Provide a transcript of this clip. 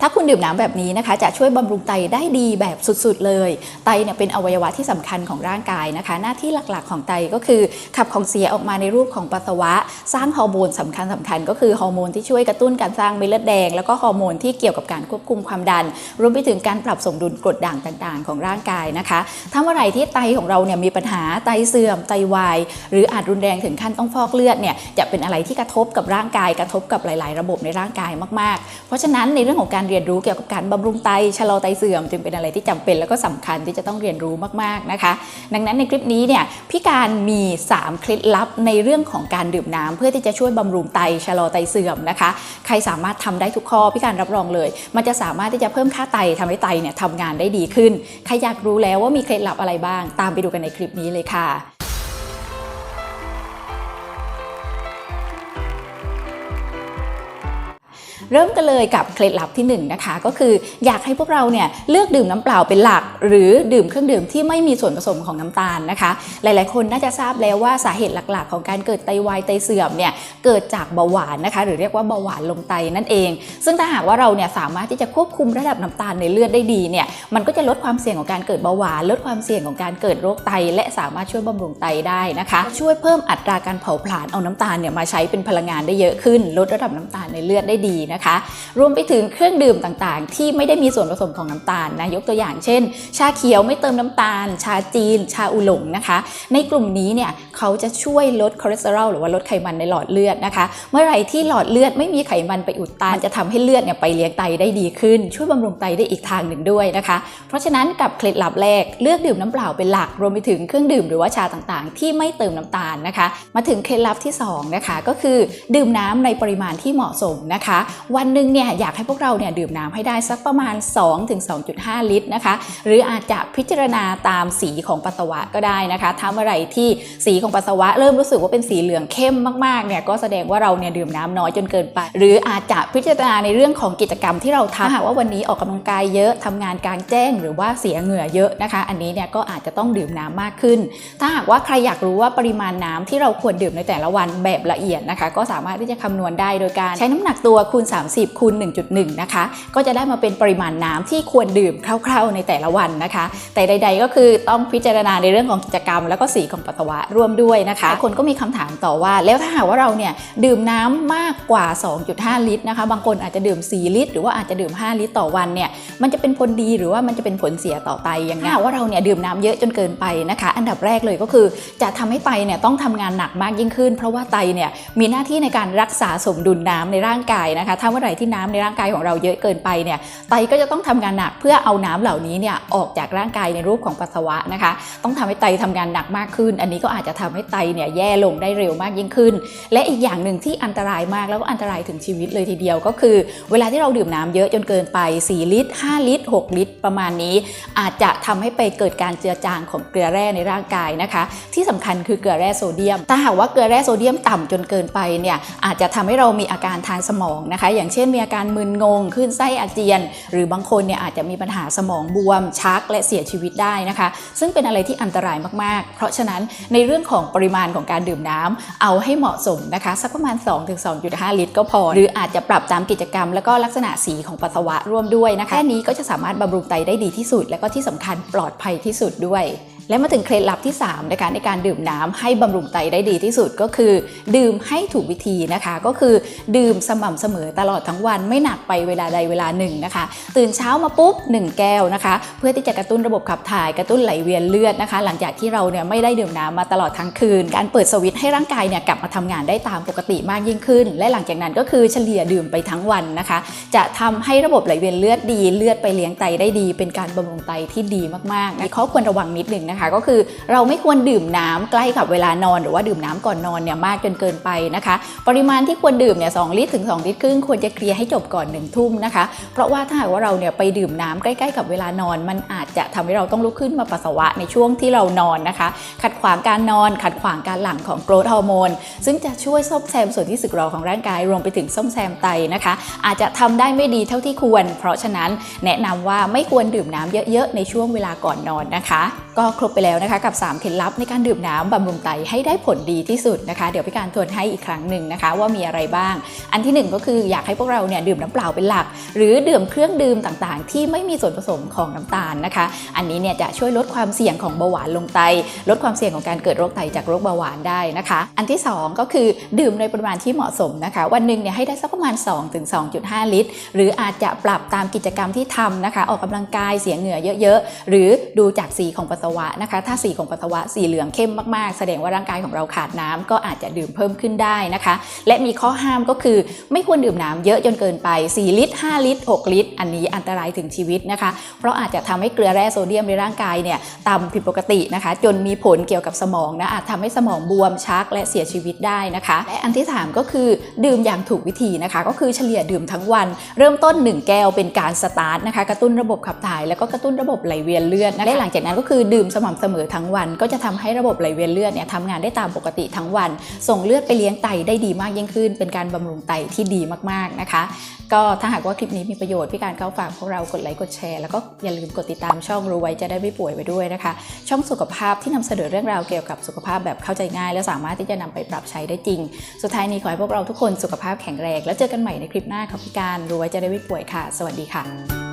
ถ้าคุณดื่มน้ำแบบนี้นะคะจะช่วยบำรุงไตได้ดีแบบสุดๆเลย ไตเนี่ยเป็นอวัยวะที่สำคัญของร่างกายนะคะ หน้าที่หลักๆของไตก็คือ ขับของเสียออกมาในรูปของปัสสาวะ สร้างฮอร์โมนสำคัญสำคัญๆก็คือฮอร์โมนที่ช่วยกระตุ้นการสร้างเม็ดเลือดแดง แล้วก็ฮอร์โมนที่เกี่ยวกับการควบคุมความดัน รวมไปถึงการปรับสมดุลกรดด่างต่างๆ ของร่างกายนะคะถ้าเมื่อไหร่ที่ไตของเราเนี่ยมีปัญหาไตเสื่อมไตวายหรืออาจรุนแรงถึงขั้นต้องฟอกเลือดเนี่ยจะเป็นอะไรที่กระทบกับร่างกายกระทบกับหลาย ๆ ระบบในร่างกายมากๆ เพราะฉะนั้นในเรื่องของการเรียนรู้เกี่ยวกับการบำรุงไตชะลอไตเสื่อม จึงเป็นอะไรที่จำเป็นแล้วก็สำคัญที่จะต้องเรียนรู้มากๆนะคะ ดังนั้นในคลิปนี้เนี่ยพี่การมี 3 เคล็ดลับในเรื่องของการดื่มน้ำเพื่อที่จะช่วยบำรุงไตชะลอไตเสื่อมนะคะ ใครสามารถทำได้ทุกข้อพี่การรับรองเลย มันจะสามารถที่จะเพิ่มค่าไตทำให้ไตเนี่ยทำงานได้ดีขึ้นใครอยากรู้แล้วว่ามีเคล็ดลับอะไรบ้าง ตามไปดูกันในคลิปนี้เลยค่ะ เริ่มกันเลยกับเคล็ดลับที่1นงนะคะก็คืออยากให้พวกเราเนี่ยเลือกดื่มน้ำเปล่าเป็นหลัก หรือดื่มเครื่องดื่มที่ไม่มีส่วนผสมของน้ำตาลนะคะ หลายๆ คนน่าจะทราบแล้วว่าสาเหตุหลักๆ ของการเกิดไตวายไตเสื่อมเนี่ยเกิดจากเบาหวานนะคะ หรือเรียกว่าเบาหวานลงไตนั่นเอง ซึ่งถ้าหากว่าเราเนี่ยสามารถที่จะควบคุมระดับน้ำตาลในเลือดได้ดีเนี่ยมันก็จะลดความเสี่ยงของการเกิดเบาหวาน ลดความเสี่ยงของการเกิดโรคไต และสามารถช่วยบำรุงไตได้นะคะ ช่วยเพิ่มอัตราการเผาผลาญเอาน้ำตาลเนี่ยมาใช้เป็นพลังงานได้เยอะขึ้น ลดระดับน้ำตาลในเลือดได้ดีนะคะรวมไปถึงเครื่องดื่มต่างๆ ที่ไม่ได้มีส่วนผสมของน้ำตาลนะยกตัวอย่างเช่น ชาเขียวไม่เติมน้ำตาล ชาจีน ชาอุหลงนะคะ ในกลุ่มนี้เนี่ยเขาจะช่วยลดคอเลสเตอรอลหรือว่าลดไขมันในหลอดเลือดนะคะ เมื่อไหร่ที่หลอดเลือดไม่มีไขมันไปอุดตันจะทำให้เลือดเนี่ยไปเลี้ยงไตได้ดีขึ้น ช่วยบำรุงไตได้อีกทางหนึ่งด้วยนะคะ เพราะฉะนั้นกับเคล็ดลับแรกเลือกดื่มน้ำเปล่าเป็นหลักรวมไปถึงเครื่องดื่มหรือว่าชาต่างๆ ที่ไม่เติมน้ำตาลนะคะ มาถึงเคล็ดลับที่สองนะคะก็คือดื่มน้ำในปริมาณที่เหมาะสมนะคะวันหนึ่งเนี่ยอยากให้พวกเราเนี่ยดื่มน้ำให้ได้สักประมาณ 2-2.5 ลิตรนะคะ หรืออาจจะพิจารณาตามสีของปัสสาวะก็ได้นะคะถ้าเมื่อไหร่ที่สีของปัสสาวะเริ่มรู้สึกว่าเป็นสีเหลืองเข้มมากๆเนี่ยก็แสดงว่าเราเนี่ยดื่มน้ำน้อยจนเกินไป หรืออาจจะพิจารณาในเรื่องของกิจกรรมที่เราทำหากว่าวันนี้ออกกำลังกายเยอะทำงานกลางแจ้ง หรือว่าเสียเหงื่อเยอะนะคะ อันนี้เนี่ยก็อาจจะต้องดื่มน้ำมากขึ้น ถ้าหากว่าใครอยากรู้ว่าปริมาณน้ำที่เราควรดื่มในแต่ละวันแบบละเอียดนะคะ ก็สามารถที่จะคำนวณได้โดยการใช้น้ำหนักตัวคูณ30คูณ1.1 นะคะ ก็จะได้มาเป็นปริมาณน้ำที่ควรดื่มคร่าวๆในแต่ละวันนะคะ แต่ใด ๆ ก็คือต้องพิจารณาในเรื่องของกิจกรรม แล้วก็สีของปัสสาวะร่วมด้วยนะคะ คนก็มีคำถามต่อว่า แล้วถ้าหากว่าเราเนี่ยดื่มน้ำมากกว่า 2.5 ลิตรนะคะ บางคนอาจจะดื่ม 4 ลิตร หรือว่าอาจจะดื่ม 5 ลิตรต่อวันเนี่ย มันจะเป็นผลดีหรือว่ามันจะเป็นผลเสียต่อไตยังไงถ้าหากว่าเราเนี่ยดื่มน้ำเยอะจนเกินไปนะคะ อันดับแรกเลยก็คือจะทำให้ไตเนี่ยต้องทำงานหนักมากยิ่งขึ้น เพราะว่าไตเนี่ยมีหน้าที่ในการรักษาสมดุลน้ำในร่างกายนะคะถ้าเมื่อไหร่ที่น้ำในร่างกายของเราเยอะเกินไปเนี่ยไตก็จะต้องทำงานหนักเพื่อเอาน้ำเหล่านี้เนี่ยออกจากร่างกายในรูปของปัสสาวะนะคะ ต้องทำให้ไตทำงานหนักมากขึ้น อันนี้ก็อาจจะทำให้ไตเนี่ยแย่ลงได้เร็วมากยิ่งขึ้น และอีกอย่างหนึ่งที่อันตรายมากแล้วก็อันตรายถึงชีวิตเลยทีเดียวก็คือ เวลาที่เราดื่มน้ำเยอะจนเกินไป 4 ลิตร 5 ลิตร 6 ลิตร ประมาณนี้ อาจจะทำให้ไปเกิดการเจือจางของเกลือแร่ในร่างกายนะคะ ที่สำคัญคือเกลือแร่โซเดียม ถ้าหากว่าเกลือแร่โซเดียมต่ำจนเกินไปเนี่ยอาจจะทำให้เรามีอาการทางสมองนะคะอย่างเช่นมีอาการมึนงงขึ้นไส้อาเจียน หรือบางคนเนี่ยอาจจะมีปัญหาสมองบวมชักและเสียชีวิตได้นะคะ ซึ่งเป็นอะไรที่อันตรายมากๆ เพราะฉะนั้นในเรื่องของปริมาณของการดื่มน้ำเอาให้เหมาะสมนะคะสักประมาณ 2-2.5 ลิตร ก็พอ หรืออาจจะปรับตามกิจกรรม แล้วก็ลักษณะสีของปัสสาวะร่วมด้วยนะคะแค่นี้ก็จะสามารถบำรุงไตได้ดีที่สุด และก็ที่สำคัญปลอดภัยที่สุดด้วย และมาถึงเคล็ดลับที่ 3 นะคะในการดื่มน้ำให้บำรุงไตได้ดีที่สุดก็คือ ดื่มให้ถูกวิธีนะคะ ก็คือดื่มสม่ำเสมอตลอดทั้งวันไม่หนักไปเวลาใดเวลาหนึ่งนะคะ ตื่นเช้ามาปุ๊บ 1 แก้วนะคะ เพื่อที่จะกระตุ้นระบบขับถ่ายกระตุ้นไหลเวียนเลือดนะคะ หลังจากที่เราเนี่ยไม่ได้ดื่มน้ำมาตลอดทั้งคืน การเปิดสวิตช์ให้ร่างกายเนี่ยกลับมาทำงานได้ตามปกติมากยิ่งขึ้น และหลังจากนั้นก็คือเฉลี่ยดื่มไปทั้งวันนะคะ จะทำให้ระบบไหลเวียนเลือดดี เลือดไปเลี้ยงไตได้ดี เป็นการบำรุงไตที่ดีมากๆมีข้อควรระวังนิดหนึ่งนะคะก็คือเราไม่ควรดื่มน้ำใกล้กับเวลานอน หรือว่าดื่มน้ำก่อนนอนเนี่ยมากจนเกินไปนะคะ ปริมาณที่ควรดื่มเนี่ยสลิตรถึง 2 ลิตรครึ่งควรจะเคลียร์ให้จบก่อน1นึ่ทุ่มนะคะ เพราะว่าถ้าหากว่าเราเนี่ยไปดื่มน้ำใกล้ๆกับเวลานอน มันอาจจะทำให้เราต้องลุกขึ้นมาปัสสาวะในช่วงที่เรานอนนะคะ ขัดขวางการนอน ขัดขวางการหลั่งของโกรทฮอร์โมนซึ่งจะช่วยซ่อมแซมส่วนที่สึกหรอของร่างกายรวมไปถึงซ่อมแซมไตนะคะ อาจจะทำได้ไม่ดีเท่าที่ควร เพราะฉะนั้นแนะนำว่าไม่ควรดื่มน้ำเยอะๆในช่วงเวลาก่อนนอนนะคะ ก็ครบบไปแล้วนะคะกับ 3 เคล็ดลับในการดื่มน้ำบำรุงไตให้ได้ผลดีที่สุดนะคะ เดี๋ยวพี่การทวนให้อีกครั้งหนึ่งนะคะ ว่ามีอะไรบ้าง อันที่หนึ่งก็คืออยากให้พวกเราเนี่ยดื่มน้ำเปล่าเป็นหลัก หรือดื่มเครื่องดื่มต่างๆ ที่ไม่มีส่วนผสมของน้ำตาลนะคะ อันนี้เนี่ยจะช่วยลดความเสี่ยงของเบาหวานลงไต ลดความเสี่ยงของการเกิดโรคไตจากโรคเบาหวานได้นะคะ อันที่สองก็คือดื่มในปริมาณที่เหมาะสมนะคะ วันหนึ่งเนี่ยให้ได้สักประมาณ 2-2.5 ลิตร หรืออาจจะปรับตามกิจกรรมที่ทำนะคะ ออกกำลังกายเสียเหงื่อเยอะ ๆ หรือ ดูจากสีของปัสสาวะนะคะ ถ้าสีของปัสสาวะสีเหลืองเข้มมากๆ แสดงว่าร่างกายของเราขาดน้ำก็อาจจะดื่มเพิ่มขึ้นได้นะคะ และมีข้อห้ามก็คือไม่ควรดื่มน้ำเยอะจนเกินไป 4 ลิตร 5 ลิตร 6 ลิตร อันนี้อันตรายถึงชีวิตนะคะ เพราะอาจจะทำให้เกลือแร่โซเดียมในร่างกายเนี่ยต่ำผิดปกตินะคะ จนมีผลเกี่ยวกับสมองนะอาจทำให้สมองบวมชักและเสียชีวิตได้นะคะ และอันที่ 3 ก็คือดื่มอย่างถูกวิธีนะคะ ก็คือเฉลี่ยดื่มทั้งวัน เริ่มต้น 1 แก้วเป็นการสตาร์ทนะคะกระตุ้นระบบขับถ่ายแล้วก็กระตุ้นระบบไหลเวียนเลือดและหลังจากนั้นก็คือดื่มสม่ำเสมอทั้งวัน ก็จะทำให้ระบบไหลเวียนเลือดเนี่ยทำงานได้ตามปกติทั้งวัน ส่งเลือดไปเลี้ยงไตได้ดีมากยิ่งขึ้น เป็นการบำรุงไตที่ดีมากๆนะคะ ก็ถ้าหากว่าคลิปนี้มีประโยชน์พี่การก็ฝากพวกเรากดไลค์กดแชร์แล้วก็อย่าลืมกดติดตามช่องรู้ไว้จะได้ไม่ป่วยไปด้วยนะคะ ช่องสุขภาพที่นำเสนอเรื่องราวเกี่ยวกับสุขภาพแบบเข้าใจง่าย และสามารถที่จะนำไปปรับใช้ได้จริง สุดท้ายนี้ขอให้พวกเราทุกคนสุขภาพแข็งแรง แล้วเจอกันใหม่ในคลิปหน้าครับพี่การรู้ไว้จะได้ไม่ป่วยค่ะ สวัสดีค่ะ